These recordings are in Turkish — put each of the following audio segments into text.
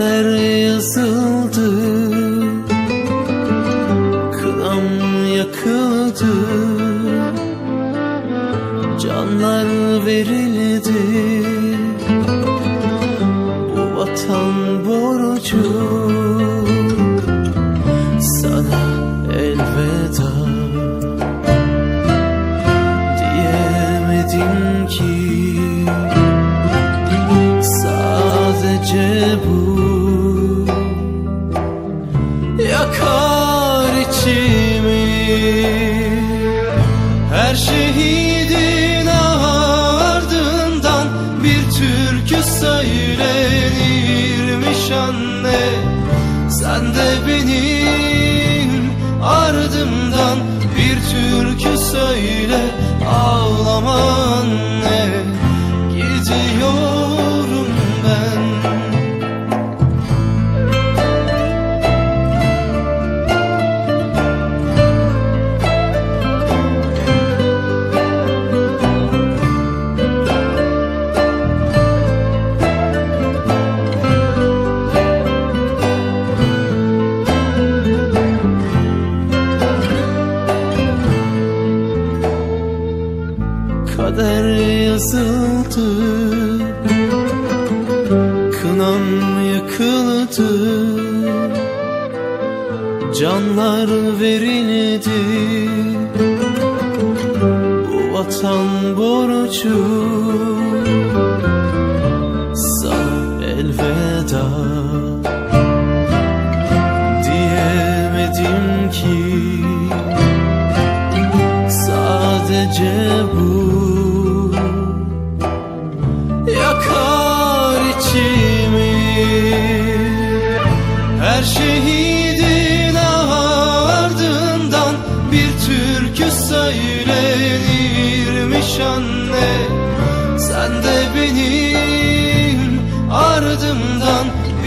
kader yazıldı. Kınam yakıldı. Canlar verildi. Bu vatan borcu. Sana elveda Diyemedim ki. Sadece bu yakıldı Canlar verildi. Bu vatan borcu. Sana elveda Diyemedim ki. Sadece bu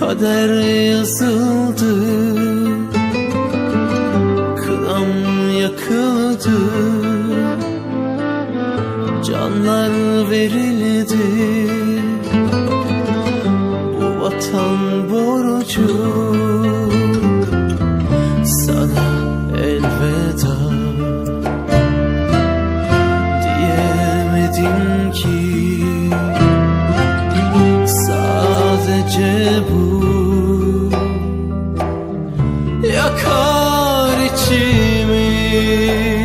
kader yazıldı. Kınam yakıldı. Canlar verildi. Bu vatan borcu. Sana elveda Diyemedim ki. Sadece bu ti.